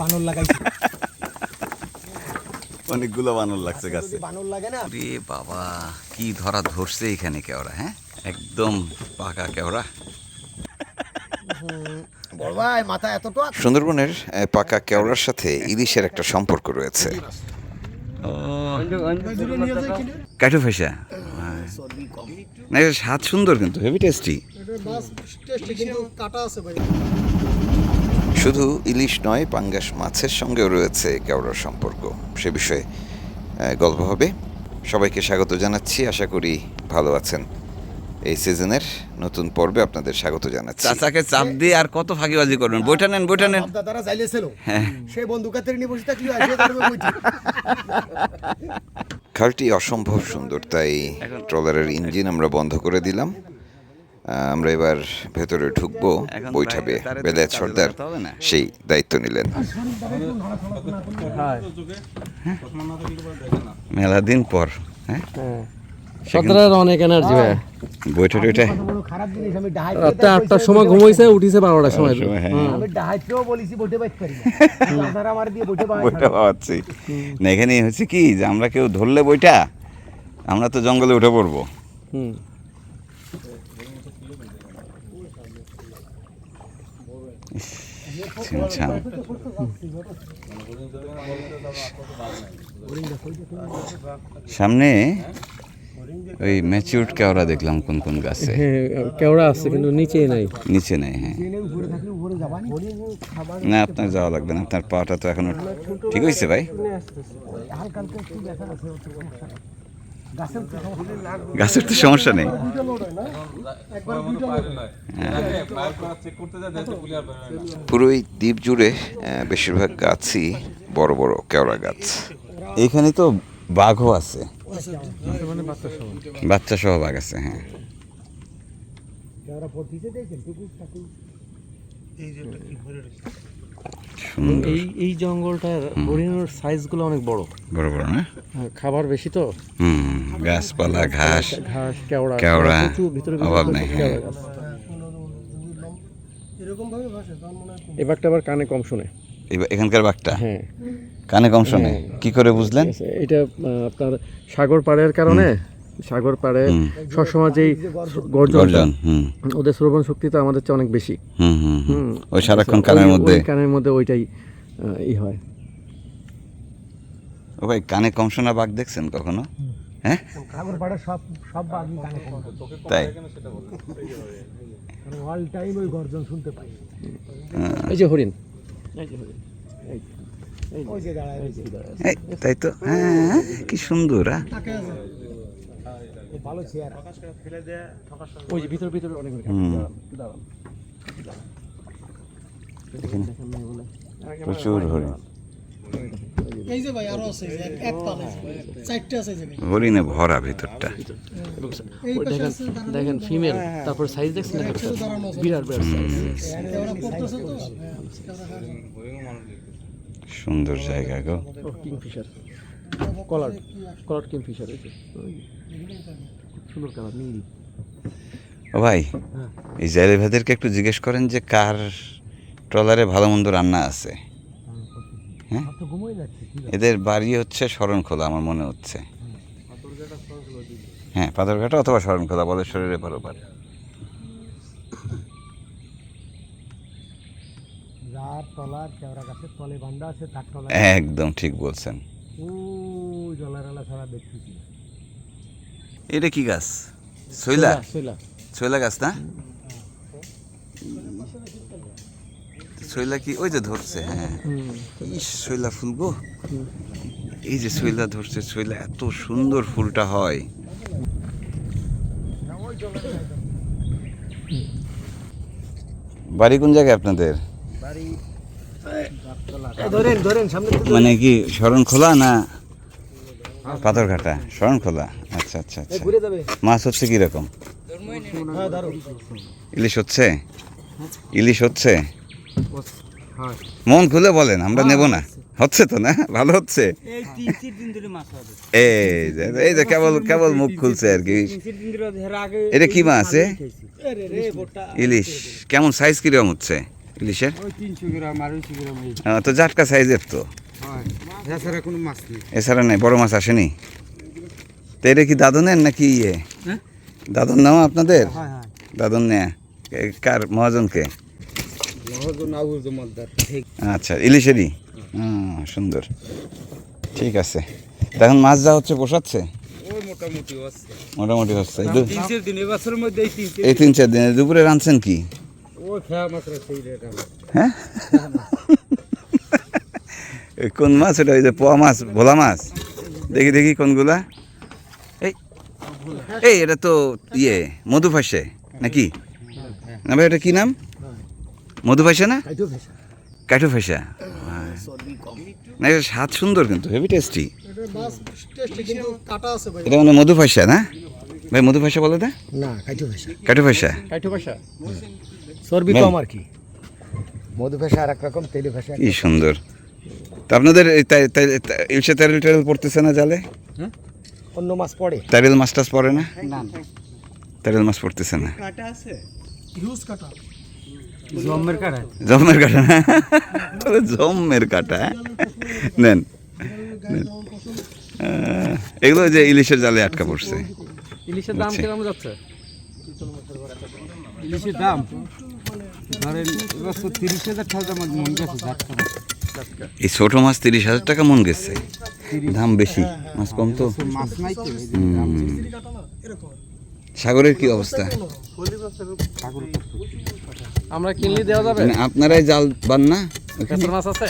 বানর লাগাইছে। অনেকগুলো বানর লাগছে গাছে। বানর লাগে না রে বাবা কি ধরা ধরছে এখানে কেওড়া হ্যাঁ? একদম পাকা কেওড়া। সুন্দরবনের পাকা কেওড়ার সাথে ইলিশের একটা সম্পর্ক রয়েছে। ও ফেসা না স্বাদ সুন্দর কিন্তু হেভি টেস্টি। কাটা আছে ভাই। শুধু ইলিশ নয় পাঙ্গাস মাছের সঙ্গেও রয়েছে কেওড়ার সম্পর্ক। সে বিষয়ে গল্প হবে। সবাইকে স্বাগত জানাচ্ছি। আশা করি ভালো আছেন। এই সিজনের নতুন পর্বে আপনাদের স্বাগত জানাচ্ছি। চাচাকে চাপ দিয়ে আর কত ফাঁকিবাজি করবেন? বইটা নেন বইটা নেন। দাদারা হ্যাঁ। সেই নিয়ে বসে থাকলি খালটি অসম্ভব সুন্দর তাই ট্রলারের ইঞ্জিন আমরা বন্ধ করে দিলাম। আমরা এবার ভেতরে ঢুকবো বৈঠাবে বেলায়েত সর্দার সেই দায়িত্ব নিলেন। মেলা দিন পর হ্যাঁ? সতেরোর অনেক এনার্জি ভাই। বৈঠা টৈঠা আটটার সময় ঘুমাইছে উঠিছে বারোটার সময়। হ্যাঁ। আমি ডাহাইতেও বলিছি বইতে বাইতে পারি আপনারা আমার দিয়ে বইতে বইটা পাচ্ছি না এখানে হচ্ছে কি যে আমরা কেউ ধরলে বইটা আমরা তো জঙ্গলে উঠে পড়ব। হুম। ছিমছাম। সামনে ওই ম্যাচিউরড কেওড়া দেখলাম কোন কোন গাছে। হ্যাঁ কেওড়া আছে কিন্তু নিচে নাই। নিচে নেই হ্যাঁ। না আপনার যাওয়া লাগবে না আপনার পাটা তো এখনও ঠিক হয়েছে ভাই। গাছের তো সমস্যা নেই। পুরো এই দ্বীপ জুড়ে বেশিরভাগ গাছই বড় বড় কেওড়া গাছ। এখানে তো বাঘও আছে। বাচ্চা সহ। বাঘ আছে হ্যাঁ। যারা পড়তিছে দেখেন টুকুস টাকুস সুন্দর। এই এই জঙ্গলটার হরিণের সাইজগুলো অনেক বড়। বড় বড় না? হ্যাঁ, খাবার বেশি তো? হুম গাছপালা ঘাস ঘাস কেওড়া কেওড়া, ভিতরে অভাব নেই, হ্যাঁ। মনে হয় এই বাঘটা আবার কানে কম শুনে। এখানকার বাঘটা? হ্যাঁ। কানে কম শোনে? কি করে বুঝলেন? এটা আপনার সাগর পাড়ের কারণে সাগর পাড়ে সবসময় যেই গর্জন ওদের শ্রবণ শক্তি তো আমাদের চেয়ে অনেক বেশি। ওই সারাক্ষণ কানের মধ্যে? কানের মধ্যে ওইটাই ই হয়। ও ভাই কানে কম শোনা বাঘ দেখছেন কখনো? হ্যাঁ? সাগর পাড়ে সব সব বাগি কানে কম তাই? অল টাইম ওই গর্জন শুনতে পাই। এই যে হরিণ। ওই যে দাঁড়ায় এই, তাই তো? হ্যাঁ কি সুন্দর হ্যাঁ। ভালো চেয়ার ওই যে ভিতরে ভিতরে অনেক। প্রচুর হরিণ। এই যে ভাই আরও আছে এক- এক পাল আছে। চারটে আছে এই জায়গায় হরিণে ভরা ভিতরটা। এই ওই পাশে দেখেন দেখেন ফিমেল তারপর সাইজ দেখছেন না? বিরাট বিরাট হ্যাঁ, সুন্দর জায়গা গো। কিংফিশার। কলার কলার যে। খুব সুন্দর কালার নীল ও ভাই এই জাইলে ভাইদেরকে একটু জিজ্ঞেস করেন যে কার ট্রলারে ভালো মন্দ রান্না আছে? হ্যাঁ? তো ঘুমোই যাচ্ছে কি এদের বাড়ি হচ্ছে শরণখোলা আমার মনে হচ্ছে। হ্যাঁ পাথরঘাটা অথবা শরণখোলা বলেশ্বরের এপার ওপার তলায় একদম ঠিক বলছেন। ও জলার ছাড়া দেখতেছি এটা কি গাছ? শৈলা শৈলা? গাছ না? শৈলা কি ওই যে ধরছে হ্যাঁ। ইস শৈলা ফুল গো। এই যে শৈলা ধরছে শৈলা এত সুন্দর ফুলটা হয়। বাড়ি কোন জায়গায় আপনাদের ধরেন ধরেন সামনে থেকে মানে কি শরণ খোলা না পাথর পাথরঘাটা? শরণ খোলা? আচ্ছা আচ্ছা আচ্ছা। মাছ হচ্ছে কীরকম? হ্যাঁ ইলিশ হচ্ছে? ইলিশ হচ্ছে? হ্যাঁ। মন খুলে বলেন আমরা নেব না। হচ্ছে। তো না? ভালো হচ্ছে? এই তিন চার দিন ধরে মাছ হবে। এই যে এই যে কেবল কেবল মুখ খুলছে আর কি। এটা কি মাছ ইলিশ। কেমন সাইজ কীরকম হচ্ছে? ইলিশের? তো জাটকা সাইজের তো। এছাড়া কোনো মাছ নেই। বড় মাছ আসেনি? তো এটা কি দাদনের নাকি ইয়ে? হ্যাঁ? দাদন নেওয়া আপনাদের? হয় হয়। দাদন নেয়া। কার মহাজনকে? আচ্ছা ইলিশেরই? সুন্দর। ঠিক আছে। এখন মাছ যা হচ্ছে ওই মোটামুটি আছে মোটামুটি হচ্ছে। এই তিন চার দিনে। দুপুরে রাঁধছেন কি? হ্যাঁ? কোন মাছ এটা? ওই যে পোয়া মাছ ভোলা মাছ। দেখি দেখি কোনগুলা। এই এই এটা তো ইয়ে মধু ফাঁসে নাকি? না ভাই এটা কি নাম? মধু ফাঁসে না? কাঠু ফাঁসা না এটা স্বাদ সুন্দর কিন্তু হেভি টেস্টি কিন্তু কাটা আছে ভাই। এটা মানে মধু ফাঁসা না? ভাই মধু ফাঁসা বলে দে না কাইটো ভেসা কাঠু ফাঁসা কাইটো পয়সা চর্বি মেন। কম আর কি? মধু ভেসা আর এক রকম তেলি ভেসা কি সুন্দর। তা আপনাদের ইলশে তেরেল টেরেল পড়তেছে না জালে? অন্য মাছ পড়ে। তেরেল মাছ টাছ পড়ে না? না। তেরেল মাছ পড়তেছে না। কাটা আছে? হিউজ কাটা। জমের কাটা? জমের কাটা না? তাহলে জমের কাটা হ্যাঁ? নেন। এগুলো যে ইলিশের জালে আটকা পড়ছে। ইলিশের দাম। কীরকম যাচ্ছে? ইলিশের দাম? ধরেন এবছর তিরিশ হাজার টাকা মন গেছে এই ছোট মাছ তিরিশ হাজার টাকা মন গেছে। দাম বেশি মাছ কম তো। মাছ নাই তো এই জন্য দাম হুম। সাগরের কি অবস্থা? আমরা কিনলে দেওয়া যাবে? মানে আপনারাই জাল বান না মাছ আছে?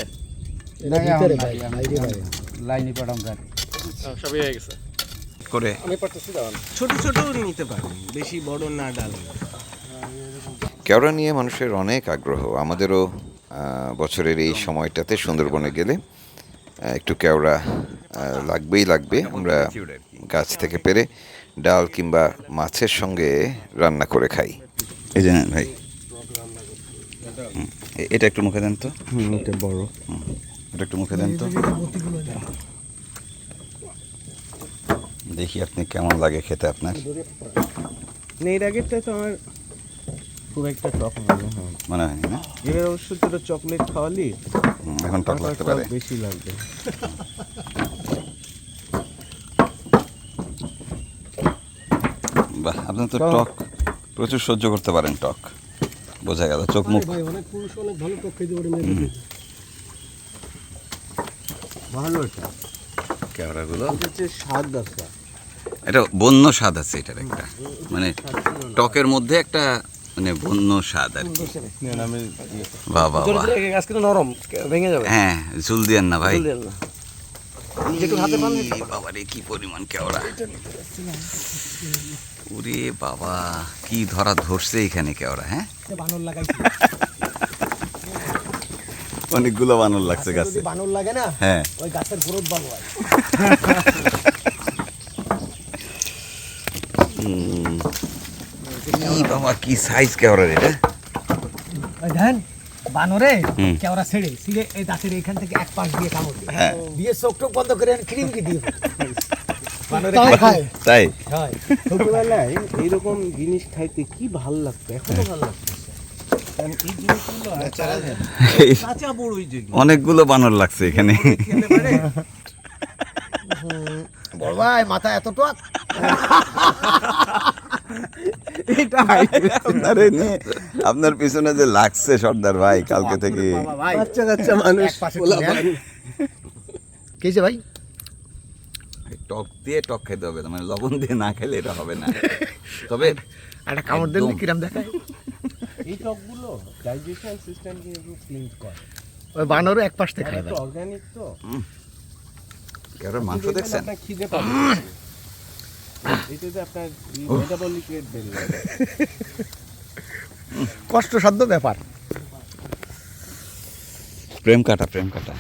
লাইনে পাঠাম গাড়ি সবই হয়ে গেছে। করে। ছোট ছোট নিতে পারেন বেশি বড় না ডাল। কেওড়া নিয়ে মানুষের অনেক আগ্রহ। আমাদেরও বছরের এই সময়টাতে সুন্দরবনে গেলে একটু কেওড়া লাগবেই লাগবে। আমরা গাছ থেকে পেরে ডাল কিংবা মাছের সঙ্গে রান্না করে খাই। এই যে ভাই। এটা একটু মুখে দেন তো। এটা বড়। এটা একটু মুখে দেন তো। দেখি আপনি কেমন লাগে খেতে আপনার। এর আগেরটা তো আমার খুব একটা টক মনে হয় মনে হয়নি না? এবার অবশ্য তোরা চকলেট খাওয়ালি। এখন টক লাগতে পারে। বেশি লাগবে। বাহ আপনি তো টক প্রচুর সহ্য করতে পারেন টক। বোঝা গেল চোখ মুখ অনেক পুরুষ অনেক ভালো টক খেতে পারে ভালো এটা। ক্যামেরাগুলো। যে স্বাদ আছে। এটা বন্য স্বাদ আছে এটার একটা। মানে টকের মধ্যে একটা মানে বন্য স্বাদ আর কি। কিন্তু নরম ভেঙে যাবে। হ্যাঁ ঝুল দিয়েন না ভাই। বাবা রে কি পরিমাণ কেওড়া। ওরে বাবা কি ধরা ধরছে এখানে কেওড়া হ্যাঁ? বানর অনেকগুলো বানর লাগছে গাছে। বানর লাগে না হ্যাঁ। ওই গাছের গ্রোথ ভালো হয় উম, ই বাবা কি সাইজ কেওড়া রে ধ্যান বানরে। কেওড়া ছেড়ে ছিঁড়ে এই দাঁতের এখান থেকে এক পাশ দিয়ে কামড় দিয়ে হ্যাঁ। দিয়ে চোখ টোক বন্ধ করে খিড়িমকি দিয়ে? বানরে খায়। তাই? ছোটবেলায় এইরকম জিনিস খাইতে কি ভালো লাগতো? এখনও ভালো লাগতো অনেকগুলো বানর লাগছে এখানে। বড় ভাই মাথা এত টক আপনার পিছনে যে লাগছে সর্দার ভাই কালকে থেকে। বাচ্চা কাচ্চা মানুষ আন। কেছে ভাই? টক দিয়ে টক খেতে হবে মানে লবণ দিয়ে না খেলে এটা হবে না। তবে একটা কামড় দিলে কিরাম দেখায়? এই টকগুলো ডাইজেশন সিস্টেমকে একটু ক্লিন করে। ওই বানরও এক পাশ থেকে খায় অর্গানিক তো। কেউরা মাংস দেখছেন? খিদে পাবে। এটাতে আপনার মেটাবলিক রেট বেড়ে যাবে। কষ্টসাধ্য ব্যাপার। প্রেম কাটা প্রেম কাটা।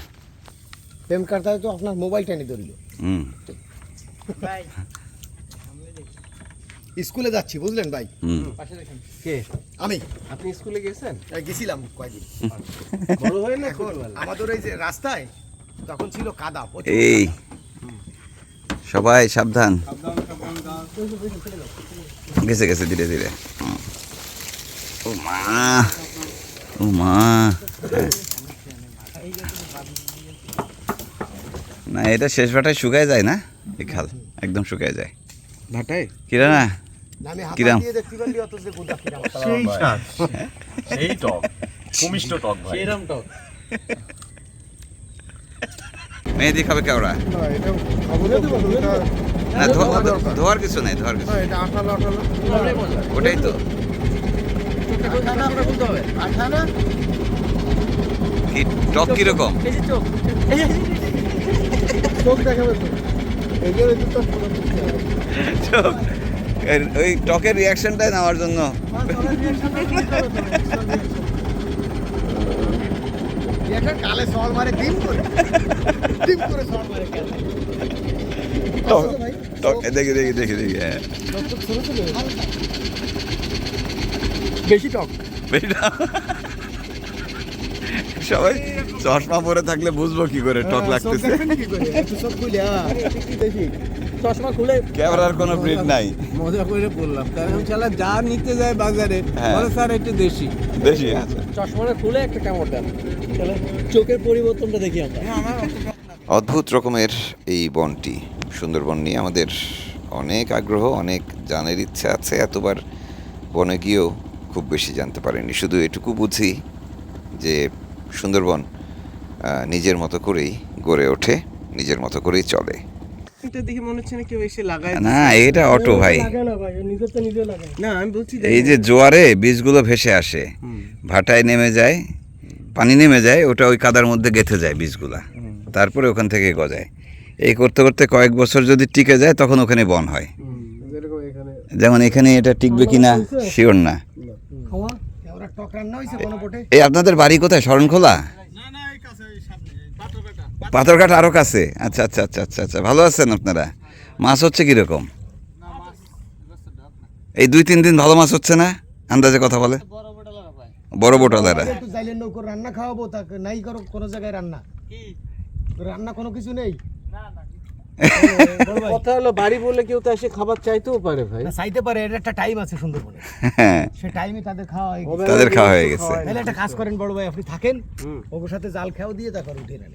প্রেম কার্তায় তো আপনার মোবাইলটা নিয়ে ধরল। হুম। স্কুলে যাচ্ছি বুঝলেন ভাই? হুম। কে? আমি। আপনি স্কুলে গেছেন? গেছিলাম কয়দিন। বড় হয়ে না এখন আমাদের এই যে রাস্তায় তখন ছিল কাদা। এই। সবাই সাবধান। গেছে গেছে ধীরে ধীরে। ও মা ও মা হ্যাঁ। না এটা শেষ ভাটায় শুকায় যায় না? এই খাল একদম শুকায় যায়। ভাটায়? কিরা না কিরাম? সেই টক ভূমিষ্ঠ টক ভাই। টক। মেহেদি খাবে কেওড়া না ধোয়ার কিছু নেই ধোয়ার কিছু ওটাই তো। কি টক কীরকম? চোখ। দেখাবে তো। এই যে তো পুরো বুঝতে হবে টক এর- ওই টকের রিয়াকশনটাই নেওয়ার জন্য। এটা কালে সল মারে ডিম করে। ডিম করে সল মারে টক টক এ দেখি দেখি দেখি দেখি হ্যাঁ। বেশি টক। সবাই চশমা পরে থাকলে বুঝব কি করে টক লাগতেছে। সব খুলে দেখি। চশমা খুলে ক্যামেরার কোনো নাই। মজা করে বললাম কারণ শালা যা নিতে যায় বাজারে হ্যাঁ। বলে স্যার একটু দেশি। চশমাটা খুলে একটা কামড় দেন। চোখের পরিবর্তনটা দেখি আমরা। অদ্ভুত রকমের এই বনটি সুন্দরবন নিয়ে আমাদের অনেক আগ্রহ অনেক জানার ইচ্ছা আছে। এতবার বনে গিয়েও খুব বেশি জানতে পারিনি। শুধু এটুকু বুঝি যে সুন্দরবন নিজের মতো করেই গড়ে ওঠে নিজের মতো করেই চলে। এটা দেখে মনে হচ্ছে না কেউ এসে লাগায় না এটা অটো ভাই। না আমি বলছি এই যে জোয়ারে বীজগুলো ভেসে আসে ভাটায় নেমে যায় পানি নেমে যায় ওটা ওই কাদার মধ্যে গেঁথে যায় বীজগুলা। তারপরে ওখান থেকে গজায়। এই করতে করতে কয়েক বছর যদি টিকে যায় তখন ওখানে বন হয়। যেমন এখানে এটা টিকবে কিনা শিওর না। এই আপনাদের বাড়ি কোথায়? শরণখোলা? পাথরঘাট আরও কাছে? আচ্ছা আচ্ছা আচ্ছা আচ্ছা আচ্ছা। ভালো আছেন আপনারা? মাছ হচ্ছে কীরকম? এই দুই তিন দিন ভালো মাছ হচ্ছে না? আন্দাজে কথা বলে। বড় বোটালারা রান্না খাওয়াবো তাকে নাই করো কোনো জায়গায় রান্না। রান্না কোনো কিছু নেই? কথা হলো বাড়ি বলে কেউ তো এসে খাবার চাইতেও পারে ভাই। না চাইতে পারে এর একটা টাইম আছে সুন্দরবনে। হ্যাঁ। সে টাইমে তাদের খাওয়া হয়ে গেছে। তাদের খাওয়া হয়ে গেছে। তাহলে একটা কাজ করেন বড় ভাই আপনি থাকেন ওর সাথে জাল খেয়াও দিয়ে তারপর উঠে নেন।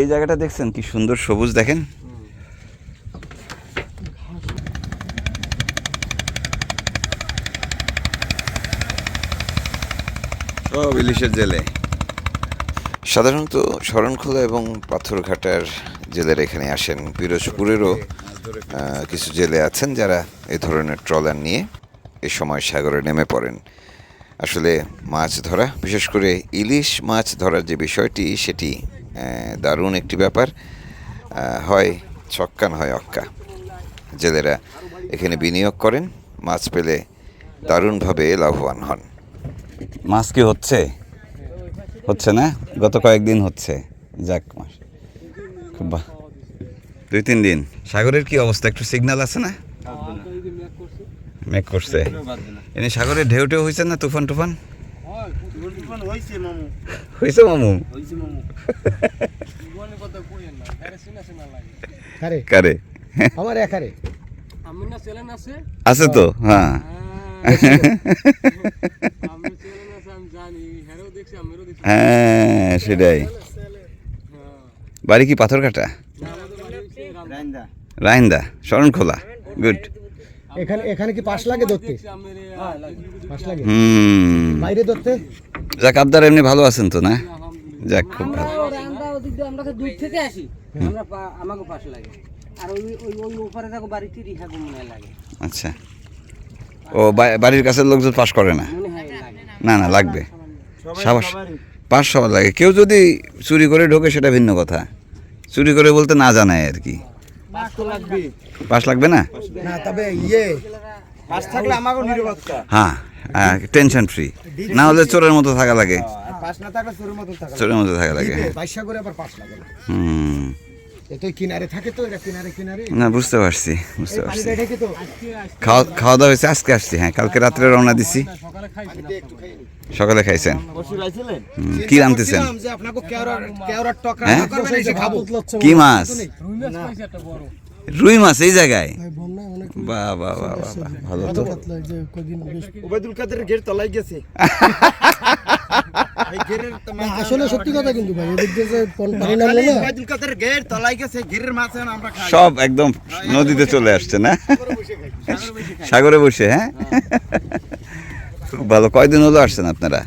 এই জায়গাটা দেখছেন কি সুন্দর সবুজ দেখেন? সব ইলিশের জেলে। সাধারণত শরণখোলা এবং পাথরঘাটার জেলেরা এখানে আসেন। পিরোজপুরেরও কিছু জেলে আছেন যারা এ ধরনের ট্রলার নিয়ে এই সময় সাগরে নেমে পড়েন। আসলে মাছ ধরা, বিশেষ করে ইলিশ মাছ ধরার যে বিষয়টি, সেটি দারুণ একটি ব্যাপার। হয় ছক্কান, হয় অক্কা। জেলেরা এখানে বিনিয়োগ করেন, মাছ পেলে দারুণভাবে লাভবান হন। মাছ কি হচ্ছে? হচ্ছে না? গত কয়েকদিন হচ্ছে যাক মাস। খুব বা- দুই তিন দিন। সাগরের কি অবস্থা? একটু সিগন্যাল আছে না? মেঘ করছে। এনে সাগরে ঢেউ ঢেউ হয়েছে না তুফান টুফান? হয়েছে মামু। কারে? আমার একারে আছে। আছে তো হ্যাঁ। হ্যাঁ সেটাই। বাড়ি কি পাথর কাটা রাইন্দা। শরণখোলা গুড। এখানে এখানে কি পাশ লাগে ধরতে? পাশ লাগে? হুম। বাইরে ধরতে? যাক আবদার এমনি ভালো আছেন তো না? যাক খুব ভালো। আমরা ওদিক দিয়ে আমরা তো দূর থেকে আসি। আমরা আমাকে পাশে লাগে। আর ওই ওই ওই ওপারে থাকো বাড়িতে রিহা লাগে। আচ্ছা। ও বা- বাড়ির কাছের লোকজন পাস করে না? হয় না না লাগবে। সাবাস পাঁচ সবার লাগে। কেউ যদি চুরি করে ঢোকে সেটা ভিন্ন কথা। চুরি করে বলতে না জানায় আর কি। পাস লাগবে না? না তবে ইয়ে। পাশ থাকলে আমাকেও নিরাপত্তা হ্যাঁ হ্যাঁ টেনশন ফ্রি না হলে চোরের মতো থাকা লাগে। পাশ না থাকলে চোরের মতন থাকা চোরের মতো থাকা লাগে লাগে করে আবার পাশ লাগে হুম। কিনারে থাকে তো এটা কিনারে কিনারে। না বুঝতে পারছি বুঝতে খাওয়া খাওয়া দাওয়া হয়েছে আজকে আসছি হ্যাঁ কালকে রাত্রে রওনা দিছি। সকালে খাইছেন। কি হ্যাঁ? কি মাছ? রুই মাছ এই জায়গায়? বাহ বাহ বাহ বাহ বাহ, ভালো তো। কাদের গেট তলায় গেছে। আসলে সত্যি কথা কিন্তু ভাই এদিক দিয়ে যে পন- পানি নামলো না। ওবায়দুল কাদের গেট তলায় গেছে গেরের মাছ এখন আমরা খাই। সব একদম নদীতে চলে আসছে না? সাগরে বসে হ্যাঁ? খুব ভালো। কয়দিন হলো আসছেন আপনারা?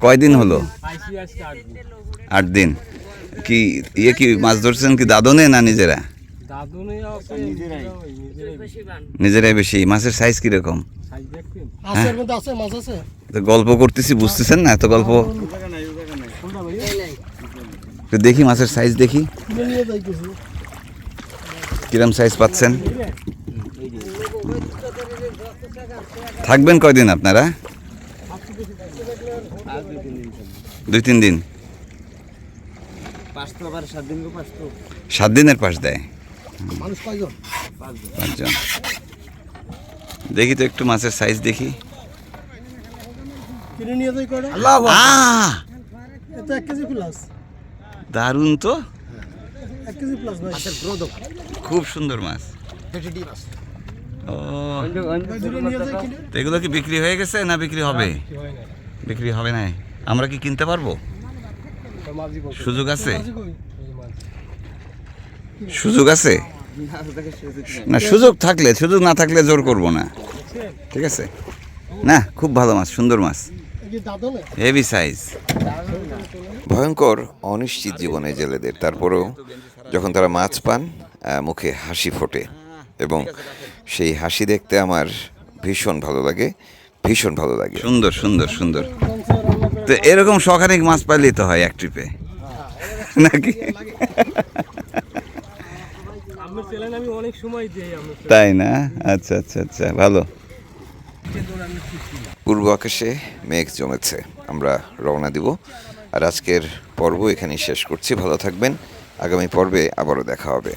কয়দিন হলো? আট দিন। কি ইয়ে কি মাছ ধরছেন কি দাদনে না নিজেরা? নিজেরাই। বেশি মাছের সাইজ কীরকম? আছে এর মধ্যে আছে মাছ আছে। তো গল্প করতেছি বুঝতেছেন না এত গল্প? দেখি মাছের সাইজ দেখি। কিরম সাইজ পাচ্ছেন? থাকবেন কয়দিন আপনারা? দুই তিন দিন। সাত দিনের পাশ দেয়। মানুষ কয়জন? পাঁচজন। দেখি তো একটু মাছের সাইজ দেখি। কিনে নিয়ে যাই করে আহ! এটা এক কেজি প্লাস দারুণ তো। এক কেজি প্লাস ভাই। খুব সুন্দর মাছ। ও। এগুলো কি বিক্রি হয়ে গেছে না বিক্রি হবে? বিক্রি হবে না আমরা কি কিনতে পারব? সুযোগ আছে? সুযোগ আছে? না সুযোগ থাকলে সুযোগ না থাকলে জোর করব না। ঠিক আছে? না খুব ভালো মাছ সুন্দর মাছ। হেভি সাইজ ভয়ঙ্কর অনিশ্চিত জীবনে জেলেদের। তারপরেও যখন তারা মাছ পান মুখে হাসি ফোটে। এবং সেই হাসি দেখতে আমার ভীষণ ভালো লাগে ভীষণ ভালো লাগে। সুন্দর সুন্দর সুন্দর। তো এরকম শখানিক মাছ পাইলেই তো হয় এক ট্রিপে। নাকি? তাই না? আচ্ছা আচ্ছা আচ্ছা ভালো। পূর্ব আকাশে মেঘ জমেছে আমরা রওনা দিব। আর আজকের পর্ব এখানেই শেষ করছি ভালো থাকবেন। আগামী পর্বে আবারও দেখা হবে।